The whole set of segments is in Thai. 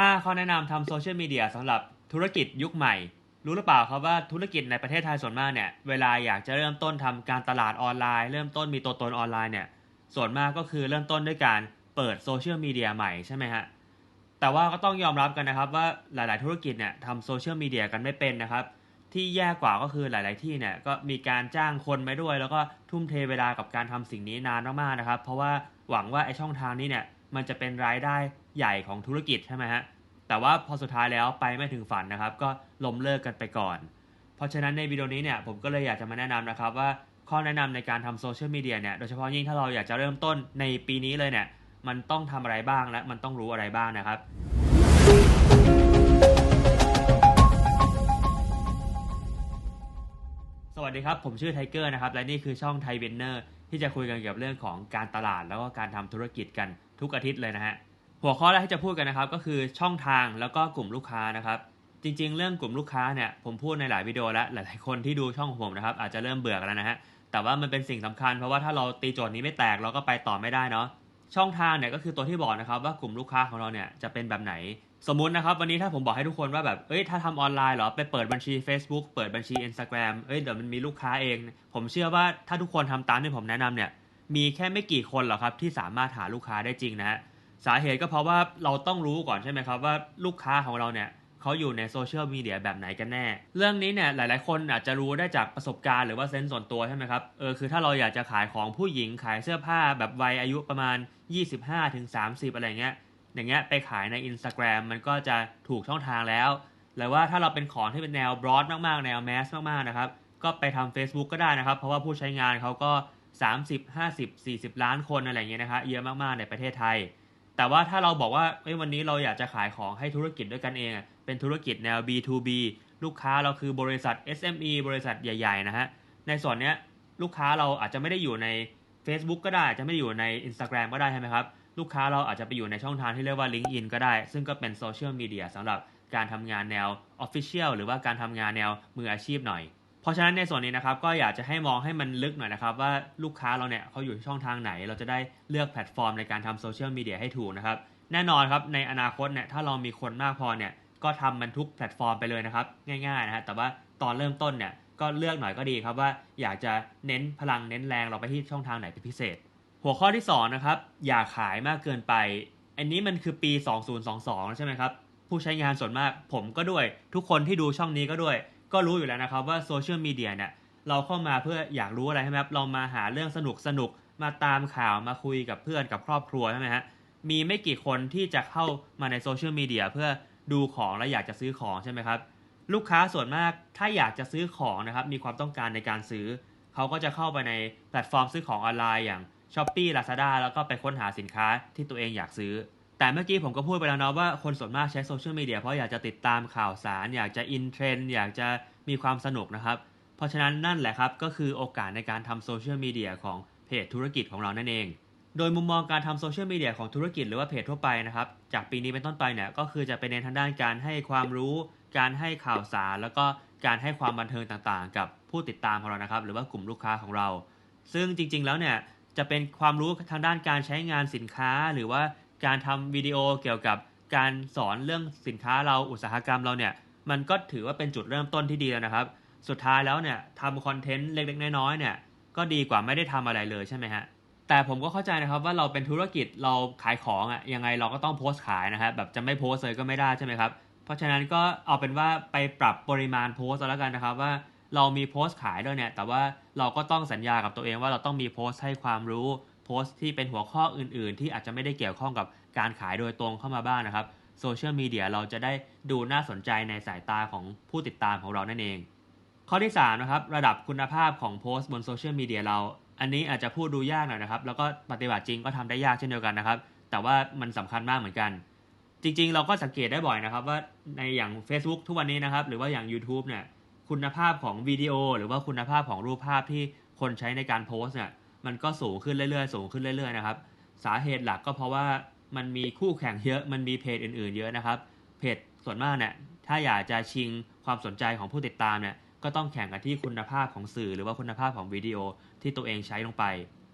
5ข้อแนะนำทำโซเชียลมีเดียสำหรับธุรกิจยุคใหม่ รู้หรือเปล่าครับว่าธุรกิจในประเทศไทยส่วนมากเนี่ย เวลาอยากจะเริ่มต้นทำการตลาดออนไลน์ เริ่มต้นมีตัวตนออนไลน์เนี่ย ส่วนมากก็คือเริ่มต้นด้วยการเปิดโซเชียลมีเดียใหม่ใช่ไหมฮะ แต่ว่าก็ต้องยอมรับกันนะครับว่าหลาย ๆ ธุรกิจเนี่ยทำโซเชียลมีเดียกันไม่เป็นนะครับ ที่แย่กว่าก็คือหลาย ๆ ที่เนี่ยก็มีการจ้างคนไปด้วย แล้วก็ทุ่มเทเวลากับการทำสิ่งนี้นานมาก ๆ นะครับ เพราะว่าหวังว่าไอช่องทางนี้เนี่ยมันจะเป็นรายได้ ใหญ่ของธุรกิจใช่ไหมฮะ แต่ว่าพอสุดท้ายแล้วไปไม่ถึงฝันนะครับ ก็ล้มเลิกกันไปก่อน เพราะฉะนั้นในวิดีโอนี้เนี่ยผมก็เลยอยากจะมาแนะนำนะครับว่าข้อแนะนำในการทำโซเชียลมีเดียเนี่ยโดยเฉพาะยิ่งถ้าเราอยากจะเริ่มต้นในปีนี้เลยเนี่ยมันต้องทำอะไรบ้างและมันต้องรู้อะไรบ้างนะครับ สวัสดีครับ ผมชื่อไทเกอร์นะครับ และนี่คือช่องไทเวนเนอร์ที่จะคุยกันเกี่ยวกับเรื่องของการตลาดแล้วก็การทำธุรกิจกันทุกอาทิตย์เลยนะฮะ หัวข้อแรกที่จะพูดกันนะครับ ก็คือช่องทางแล้วก็กลุ่มลูกค้านะครับ จริง ๆ เรื่องกลุ่มลูกค้าเนี่ยผมพูดในหลายวิดีโอแล้วหลาย ๆ คนที่ดูช่องผมนะครับ อาจจะเริ่มเบื่อกันแล้วนะฮะแต่ว่ามันเป็นสิ่งสำคัญเพราะว่าถ้าเราตีโจทย์นี้ไม่แตกเราก็ไปต่อไม่ได้เนาะช่องทางเนี่ยก็คือตัวที่บอกนะครับว่ากลุ่มลูกค้าของเราเนี่ยจะเป็นแบบไหน สมมุตินะครับ วันนี้ถ้าผมบอกให้ทุกคนว่าแบบเอ้ยถ้าทำออนไลน์เหรอไปเปิดบัญชี Facebook เปิดบัญชี Instagram เอ้ยเดี๋ยวมันมีลูกค้าเอง ผมเชื่อว่าถ้าทุกคนทำตามที่ผมแนะนำเนี่ยมีแค่ไม่กี่คนหรอกครับที่สามารถหาลูกค้าได้จริงนะฮะ สาเหตุก็เพราะว่าเราต้องรู้ก่อนใช่ไหมครับว่าลูกค้าของเราเนี่ยเขาอยู่ในโซเชียลมีเดียแบบไหนกันแน่ เรื่องนี้เนี่ยหลาย ๆ คนอาจจะรู้ได้จากประสบการณ์หรือว่าเซนส์ส่วนตัวใช่ไหมครับ เออคือถ้าเราอยากจะขายของผู้หญิงขายเสื้อผ้าแบบวัยอายุประมาณ 25-30 อะไรเงี้ย อย่างเงี้ยไปขายใน Instagram มันก็จะถูกช่องทางแล้ว หรือว่าถ้าเราเป็นของที่เป็นแนวบรอดมาก ๆ แนวแมสมาก ๆ นะครับ ก็ไปทำ Facebook ก็ได้นะครับ เพราะว่าผู้ใช้งานเขาก็ 30 50 40 ล้านคนอะไรเงี้ยนะครับเยอะมาก ๆ ในประเทศไทย แต่ว่าถ้าเราบอกว่าเอ้ยวันนี้เราอยากจะขายของให้ธุรกิจด้วยกันเอง เป็นธุรกิจแนว B2B ลูกค้าเราคือบริษัท SME บริษัทใหญ่ ๆ นะฮะ ในส่วนเนี้ยลูกค้าเราอาจจะไม่ได้อยู่ใน Facebook ก็ได้จจะไม่ได้อยู่ใน Instagram ก็ได้ใช่ไหมครับ ลูกค้าเราอาจจะไปอยู่ในช่องทางที่เรียกว่า LinkedIn ก็ได้ ซึ่งก็เป็นโซเชียลมีเดียสำหรับการทำงานแนว Official หรือว่าการทำงานแนวมืออาชีพหน่อย เพราะฉะนั้นในส่วนนี้นะครับก็อยากจะให้มองให้มันลึกหน่อยนะครับ ว่าลูกค้าเราเนี่ยเขาอยู่ช่องทางไหน เราจะได้เลือกแพลตฟอร์มในการทำโซเชียลมีเดียให้ถูกนะครับ แน่นอนครับในอนาคตเนี่ยถ้าเรามีคนมากพอเนี่ยก็ทำมันทุกแพลตฟอร์มไปเลยนะครับ ง่ายๆนะฮะแต่ว่าตอนเริ่มต้นเนี่ยก็เลือกหน่อยก็ดีครับว่าอยากจะเน้นพลังเน้นแรงเราไปที่ช่องทางไหนเป็นพิเศษ หัวข้อที่2นะครับอย่าขายมากเกินไป อันนี้มันคือปี 2022 ใช่ไหมครับผู้ใช้งานส่วนมากผมก็ด้วยทุกคนที่ดูช่องนี้ก็ด้วย ก็รู้อยู่แล้วนะครับว่าโซเชียลมีเดียเนี่ยเราเข้ามาเพื่ออยากรู้อะไรใช่ไหมครับเรามาหาเรื่องสนุกสนุกมาตามข่าวมาคุยกับเพื่อนกับครอบครัวใช่ไหมฮะมีไม่กี่คนที่จะเข้ามาในโซเชียลมีเดียเพื่อดูของและอยากจะซื้อของใช่ไหมครับลูกค้าส่วนมากถ้าอยากจะซื้อของนะครับมีความต้องการในการซื้อ เขาก็จะเข้าไปในแพลตฟอร์มซื้อของออนไลน์อย่าง s h อ p e e Lazada แล้วก็ไปค้นหาสินค้าที่ตัวเองอยากซื้อ แต่เมื่อกี้ผมก็พูดไปแล้วเนาะว่าคนส่วนมากใช้โซเชียลมีเดียเพราะอยากจะติดตามข่าวสาร อยากจะอินเทรนด์อยากจะมีความสนุกนะครับ เพราะฉะนั้นนั่นแหละครับก็คือโอกาสในการทำโซเชียลมีเดียของเพจธุรกิจของเรานั่นเอง โดยมุมมองการทำโซเชียลมีเดียของธุรกิจหรือว่าเพจทั่วไปนะครับ จากปีนี้เป็นต้นไปเนี่ยก็คือจะไปเน้นทางด้านการให้ความรู้ การให้ข่าวสาร แล้วก็การให้ความบันเทิงต่างๆ กับผู้ติดตามของเรานะครับ หรือว่ากลุ่มลูกค้าของเรา ซึ่งจริงๆแล้วเนี่ยจะเป็นความรู้ทางด้านการใช้งานสินค้าหรือว่า การทำวิดีโอเกี่ยวกับการสอนเรื่องสินค้าเราอุตสาหกรรมเราเนี่ย มันก็ถือว่าเป็นจุดเริ่มต้นที่ดีแล้วนะครับ สุดท้ายแล้วเนี่ยทำคอนเทนต์เล็กๆน้อยๆเนี่ย ก็ดีกว่าไม่ได้ทำอะไรเลยใช่ไหมฮะแต่ผมก็เข้าใจนะครับว่าเราเป็นธุรกิจเราขายของอะ่ะยังไงเราก็ต้องโพสต์ขายนะครับแบบจะไม่โพสต์เลยก็ไม่ได้ใช่ไหมครับเพราะฉะนั้นก็เอาเป็นว่าไปปรับปริมาณโพสต์เอาแล้วกันนะครับว่าเรามีโพสต์ขายด้วยเนี่ยแต่ว่าเราก็ต้องสัญญากับตัวเองว่าเราต้องมีโพสต์ให้ความรู้ พสต์ที่เป็นหัวข้ออื่น ๆ ที่อาจจะไม่ได้เกี่ยวข้องกับการขายโดยตรงเข้ามาบ้างนะครับโซเชียลมีเดียเราจะได้ดูน่าสนใจในสายตาของผู้ติดตามของเรานั่นเอง ข้อที่3นะครับระดับคุณภาพของโพสต์บนโซเชียลมีเดียเรา อันนี้อาจจะพูดดูยากหน่อยนะครับ แล้วก็ปฏิบัติจริงก็ทำได้ยากเช่นเดียวกันนะครับ แต่ว่ามันสำคัญมากเหมือนกัน จริง ๆ เราก็สังเกตได้บ่อยนะครับ ว่าในอย่าง Facebook ทุกวันนี้นะครับ หรือว่าอย่าง YouTube เนี่ยคุณภาพของวิดีโอ หรือว่าคุณภาพของรูปภาพที่คนใช้ในการโพสเนี่ย มันก็สูงขึ้นเรื่อยๆ สูงขึ้นเรื่อยๆนะครับ สาเหตุหลักก็เพราะว่ามันมีคู่แข่งเยอะ มันมีเพจอื่นๆ เยอะนะครับ เพจส่วนมากเนี่ย ถ้าอยากจะชิงความสนใจของผู้ติดตามเนี่ย ก็ต้องแข่งกันที่คุณภาพของสื่อ หรือว่าคุณภาพของวิดีโอที่ตัวเองใช้ลงไป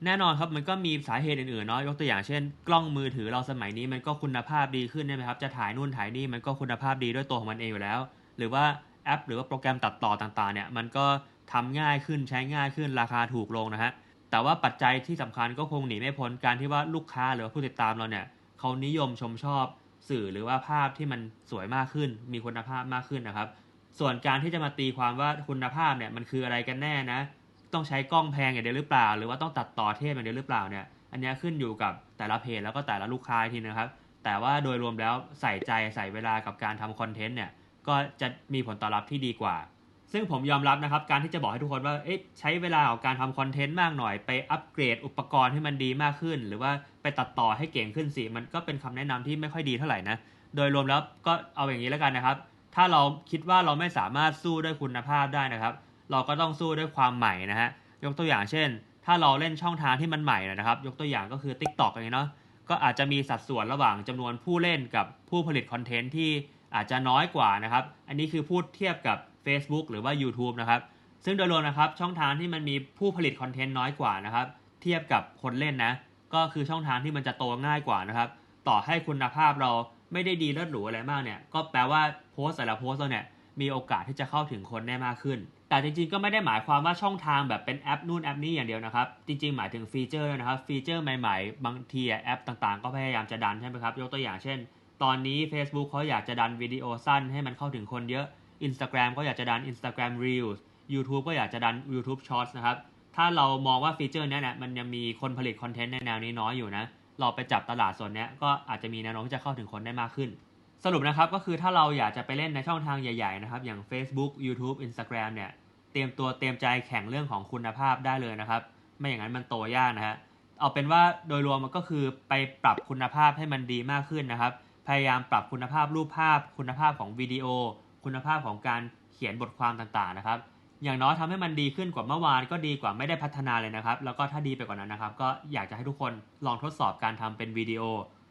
แน่นอนครับ มันก็มีสาเหตุอื่นๆ เนาะ ยกตัวอย่างเช่น กล้องมือถือเราสมัยนี้มันก็คุณภาพดีขึ้นใช่ไหมครับ จะถ่ายนู่นถ่ายนี่มันก็คุณภาพดีด้วยตัวของมันเองอยู่แล้ว หรือว่าแอป หรือว่าโปรแกรมตัดต่อต่างๆ เนี่ย มันก็ทำง่ายขึ้น ใช้ง่ายขึ้น ราคาถูกลงนะฮะ แต่ว่าปัจจัยที่สำคัญก็คงหนีไม่พ้นการที่ว่าลูกค้าหรือว่าผู้ติดตามเราเนี่ยเขานิยมชมชอบสื่อหรือว่าภาพที่มันสวยมากขึ้น มีคุณภาพมากขึ้นนะครับ ส่วนการที่จะมาตีความว่าคุณภาพเนี่ยมันคืออะไรกันแน่นะ ต้องใช้กล้องแพงอย่างเดียวหรือเปล่า หรือว่าต้องตัดต่อเทพอย่างเดียวหรือเปล่าเนี่ย อันนี้ขึ้นอยู่กับแต่ละเพจแล้วก็แต่ละลูกค้าทีนะครับ แต่ว่าโดยรวมแล้วใส่ใจใส่เวลากับการทำคอนเทนต์เนี่ยก็จะมีผลตอบรับที่ดีกว่า ซึ่งผมยอมรับนะครับ การที่จะบอกให้ทุกคนว่าใช้เวลาของการทำคอนเทนต์มากหน่อย ไปอัปเกรดอุปกรณ์ให้มันดีมากขึ้น หรือว่าไปตัดต่อให้เก่งขึ้นสิ มันก็เป็นคำแนะนำที่ไม่ค่อยดีเท่าไหร่นะ โดยรวมแล้วก็เอาอย่างนี้แล้วกันนะครับ ถ้าเราคิดว่าเราไม่สามารถสู้ด้วยคุณภาพได้นะครับ เราก็ต้องสู้ด้วยความใหม่นะฮะ ยกตัวอย่างเช่น ถ้าเราเล่นช่องทางที่มันใหม่นะครับ ยกตัวอย่างก็คือ Tik t o อกอย่างนี้เนาะ ก็อาจจะมีสัดส่วนระหว่างจำนวนผู้เล่นกับผู้ผลิตคอนเทนต์ที่ อาจจะน้อยกว่านะครับ อันนี้คือพูดเทียบกับ Facebook หรือว่า YouTube นะครับ ซึ่งโดยรวมนะครับช่องทางที่มันมีผู้ผลิตคอนเทนต์น้อยกว่านะครับ เทียบกับคนเล่นนะ ก็คือช่องทางที่มันจะโตง่ายกว่านะครับ ต่อให้คุณภาพเราไม่ได้ดีเลิศหรูอะไรมากเนี่ย ก็แปลว่าโพสต์แต่ละโพสต์เราเนี่ยมีโอกาสที่จะเข้าถึงคนได้มากขึ้น แต่จริงๆ ก็ไม่ได้หมายความว่าช่องทางแบบเป็นแอปนู่นแอปนี้อย่างเดียวนะครับ จริงๆ หมายถึงฟีเจอร์นะครับ ฟีเจอร์ใหม่ๆ บางทีแอปต่างๆ ก็พยายามจะดันใช่ไหมครับ ยกตัวอย่างเช่น ตอนนี้ Facebook เขาอยากจะดันวิดีโอสั้นให้มันเข้าถึงคนเยอะ Instagram ก็อยากจะดัน Instagram Reels YouTube ก็อยากจะดัน YouTube Shorts นะครับ ถ้าเรามองว่าฟีเจอร์นี้เนี่ยมันยังมีคนผลิตคอนเทนต์ในแนวนี้น้อยอยู่นะ เราไปจับตลาดส่วนนี้ก็อาจจะมีแนวโน้มที่จะเข้าถึงคนได้มากขึ้น สรุปนะครับก็คือถ้าเราอยากจะไปเล่นในช่องทางใหญ่ๆนะครับอย่าง Facebook YouTube Instagram เนี่ยเตรียมตัวเตรียมใจแข่งเรื่องของคุณภาพได้เลยนะครับ ไม่อย่างนั้นมันโตยากนะฮะเอาเป็นว่าโดยรวมมันก็คือไปปรับคุณภาพให้มันดีมากขึ้นนะครับ พยายามปรับคุณภาพรูปภาพ คุณภาพของวิดีโอ คุณภาพของการเขียนบทความต่างๆนะครับ อย่างน้อยทำให้มันดีขึ้นกว่าเมื่อวานก็ดีกว่าไม่ได้พัฒนาเลยนะครับ แล้วก็ถ้าดีไปกว่านั้นนะครับ ก็อยากจะให้ทุกคนลองทดสอบการทำเป็นวิดีโอ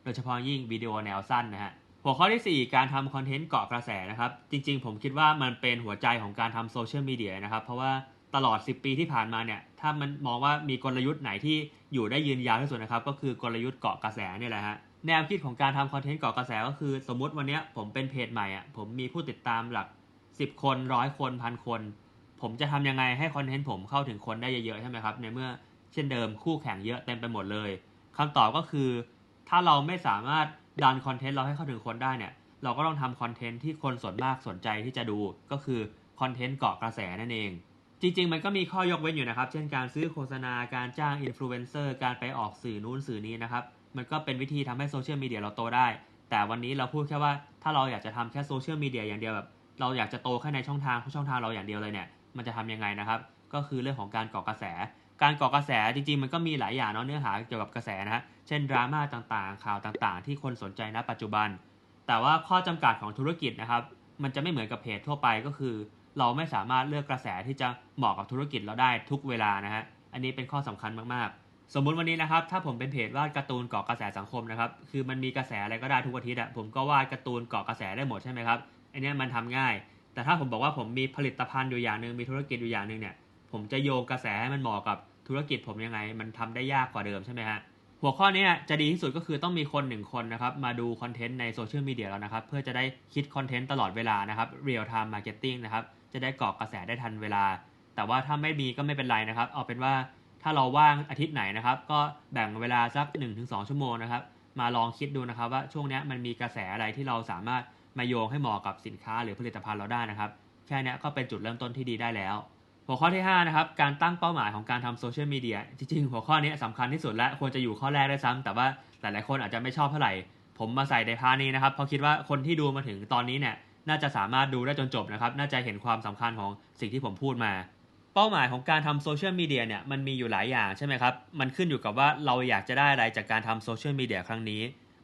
โดยเฉพาะยิ่งวิดีโอแนวสั้นนะฮะหัวข้อที่ 4 การทำคอนเทนต์เกาะกระแสนะครับ จริง ๆ ผมคิดว่ามันเป็นหัวใจของการทำโซเชียลมีเดียนะครับ เพราะว่าตลอด 10 ปีที่ผ่านมาเนี่ย ถ้ามันมองว่ามีกลยุทธ์ไหนที่อยู่ได้ยืนยาวที่สุดนะครับ ก็คือกลยุทธ์เกาะกระแสเนี่ยแหละฮะ แนวคิดของการทำคอนเทนต์เกาะกระแสก็คือ สมมุติวันนี้ผมเป็นเพจใหม่อะผมมีผู้ติดตามหลัก 10 คนร้อยคนพันคน ผมจะทำยังไงให้คอนเทนต์ผมเข้าถึงคนได้เยอะๆใช่ไหมครับในเมื่อเช่นเดิมคู่แข่งเยอะเต็มไปหมดเลยคำตอบก็คือ ถ้าเราไม่สามารถดันคอนเทนต์เราให้เข้าถึงคนได้เนี่ยเราก็ต้องทำคอนเทนต์ที่คนส่วนมากสนใจที่จะดูก็คือคอนเทนต์เกาะกระแสนั่นเอง จริง ๆ มันก็มีข้อยกเว้นอยู่นะครับ เช่นการซื้อโฆษณาการจ้างอินฟลูเอนเซอร์การไปออกสื่อนู้นสื่อนี้นะครับ มันก็เป็นวิธีทำให้โซเชียลมีเดียเราโตได้ แต่วันนี้เราพูดแค่ว่าถ้าเราอยากจะทำแค่โซเชียลมีเดียอย่างเดียวแบบเราอยากจะโตแค่ในช่องทางช่องทางเราอย่างเดียวเลยเนี่ยมันจะทำยังไงนะครับ ก็คือเรื่องของการเกาะกระแส การเกาะกระแสจริงๆ มันก็มีหลายอย่างเนาะเนื้อหาเกี่ยวกับกระแสนะฮะเช่นดราม่าต่างๆ ข่าวต่างๆ ที่คนสนใจณปัจจุบัน แต่ว่าข้อจำกัดของธุรกิจนะครับมันจะไม่เหมือนกับเพจทั่วไปก็คือ เราไม่สามารถเลือกกระแสที่จะเหมาะกับธุรกิจเราได้ทุกเวลานะฮะอันนี้เป็นข้อสำคัญมากๆ สมมุติวันนี้นะครับ ถ้าผมเป็นเพจวาดการ์ตูนเกาะกระแสสังคมนะครับ คือมันมีกระแสอะไรก็ได้ทุกอาทิตย์อะผมก็วาดการ์ตูนเกาะกระแสได้หมดใช่ไหมครับอันนี้มันทำง่าย แต่ถ้าผมบอกว่าผมมีผลิตภัณฑ์อยู่อย่างหนึ่งมีธุรกิจอยู่อย่างหนึ่งเนี่ย ผมจะโยงกระแสให้มันเหมาะกับธุรกิจผมยังไง มันทำได้ยากกว่าเดิมใช่ไหมฮะหัวข้อนี้จะดีที่สุดก็คือต้องมีคนหนึ่งคนนะครับ มาดูคอนเทนต์ในโซเชียลมีเดียแล้วนะครับ เพื่อจะได้คิดคอนเทนต์ตลอดเวลานะครับ real time marketing นะครับจะได้เกาะกระแสได้ทันเวลา แต่ว่าถ้าไม่มีก็ไม่เป็นไรนะครับ เอาเป็นว่า ถ้าเราว่างอาทิตย์ไหนนะครับ ก็แบ่งเวลาสัก 1-2 ชั่วโมงนะครับ มาลองคิดดูนะครับว่าช่วงนี้มันมีกระแสอะไรที่เราสามารถมาโยงให้เหมาะกับสินค้าหรือผลิตภัณฑ์เราได้นะครับ แค่นี้ก็เป็นจุดเริ่มต้นที่ดีได้แล้ว หัวข้อที่5นะครับการตั้งเป้าหมายของการทำโซเชียลมีเดียจริงๆ หัวข้อนี้สำคัญที่สุดและควรจะอยู่ข้อแรกด้วยซ้ำแต่ว่าหลายๆคนอาจจะไม่ชอบเท่าไหร่ ผมมาใส่ในพานี้นะครับเพราะคิดว่าคนที่ดูมาถึงตอนนี้เนี่ยน่าจะสามารถดูได้จนจบนะครับ น่าจะเห็นความสำคัญของสิ่งที่ผมพูดมา เป้าหมายของการทำโซเชียลมีเดียเนี่ยมันมีอยู่หลายอย่างใช่ไหมครับ มันขึ้นอยู่กับว่าเราอยากจะได้อะไรจากการทำโซเชียลมีเดียครั้งนี้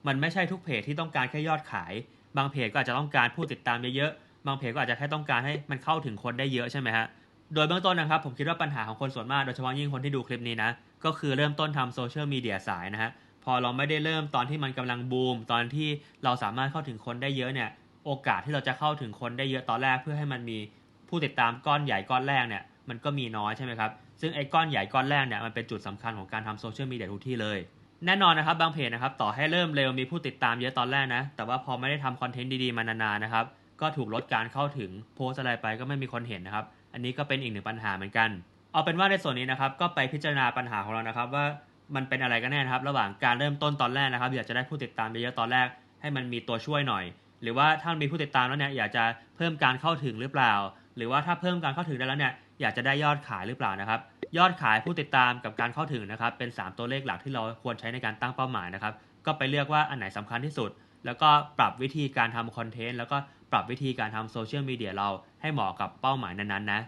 มันไม่ใช่ทุกเพจที่ต้องการแค่ยอดขาย บางเพจก็อาจจะต้องการผู้ติดตามเยอะๆ บางเพจก็อาจจะแค่ต้องการให้มันเข้าถึงคนได้เยอะใช่ไหมฮะ โดยเบื้องต้นนะครับผมคิดว่าปัญหาของคนส่วนมากโดยเฉพาะยิ่งคนที่ดูคลิปนี้นะ ก็คือเริ่มต้นทำโซเชียลมีเดียสายนะฮะ พอเราไม่ได้เริ่มตอนที่มันกำลังบูม ตอนที่เราสามารถเข้าถึงคนได้เยอะเนี่ย โอกาสที่เราจะเข้าถึงคนได้เยอะตอนแรกเพื่อให้มันมีผู้ติดตามก้อนใหญ่ก้อนแรกเนี่ย มันก็มีน้อยใช่ไหมครับ ซึ่งไอ้ก้อนใหญ่ก้อนแรกเนี่ยมันเป็นจุดสำคัญของการทำโซเชียลมีเดียทุกที่เลย แน่นอนนะครับบางเพจนะครับต่อให้เริ่มเร็วมีผู้ติดตามเยอะตอนแรกนะ แต่ว่าพอไม่ได้ทำคอนเทนต์ดีๆมานานๆนะครับ ก็ถูกลดการเข้าถึงโพสอะไรไปก็ไม่มีคนเห็นนะครับ อันนี้ก็เป็นอีกหนึ่งปัญหาเหมือนกัน เอาเป็นว่าในส่วนนี้นะครับก็ไปพิจารณาปัญหาของเรานะครับ ว่ามันเป็นอะไรกันแน่นะครับ ระหว่างการเริ่มต้นตอนแรกนะครับ อยากจะได้ผู้ติดตามเยอะตอนแรก ให้มันมีตัวช่วยหน่อย หรือว่าถ้ามีผู้ติดตามแล้วเนี่ยอยากจะเพิ่มการเข้าถึงหรือเปล่า หรือว่าถ้าเพิ่มการเข้าถึงได้แล้วเนี่ย อยากจะได้ยอดขายหรือเปล่านะครับ ยอดขายผู้ติดตามกับการเข้าถึงนะครับ เป็น 3 ตัวเลขหลักที่เราควรใช้ในการตั้งเป้าหมายนะครับ ก็ไปเลือกว่าอันไหนสำคัญที่สุด แล้วก็ปรับวิธีการทำคอนเทนต์แล้วก็ปรับวิธีการทำโซเชียลมีเดียเราให้เหมาะกับเป้าหมายนั้นๆนะ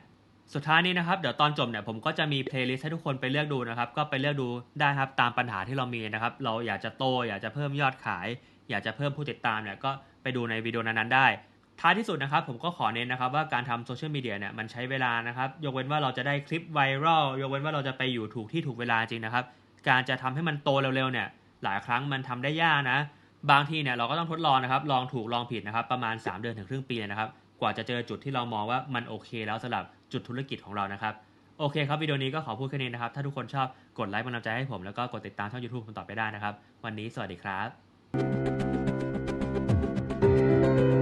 สุดท้ายนี้นะครับเดี๋ยวตอนจบเนี่ยผมก็จะมีเพลย์ลิสต์ให้ทุกคนไปเลือกดูนะครับ ก็ไปเลือกดูได้ครับตามปัญหาที่เรามีนะครับ เราอยากจะโต อยากจะเพิ่มยอดขาย อยากจะเพิ่มผู้ติดตามเนี่ยก็ไปดูในวิดีโอนั้นๆได้ ท้ายที่สุดนะครับผมก็ขอเน้นนะครับว่าการทำโซเชียลมีเดียเนี่ยมันใช้เวลานะครับ ยกเว้นว่าเราจะได้คลิปไวรัลยกเว้นว่าเราจะไปอยู่ถูกที่ถูกเวลาจริงนะครับ การจะทำให้มันโตเร็วๆเนี่ยหลายครั้งมันทำได้ยากนะ บางทีเนี่ยเราก็ต้องทดลองนะครับ ลองถูกลองผิดนะครับ ประมาณ 3 เดือนถึงครึ่งปีเลยนะครับ กว่าจะเจอจุดที่เรามองว่ามันโอเค แล้วสำหรับจุดธุรกิจของเรานะครับโอเคครับวิดีโอนี้ก็ขอพูดแค่นี้นะครับ ถ้าทุกคนชอบกดไลค์เป็นกำลังใจให้ผมแล้วก็กดติดตามช่อง YouTube ผมต่อไปได้นะครับ วันนี้สวัสดีครั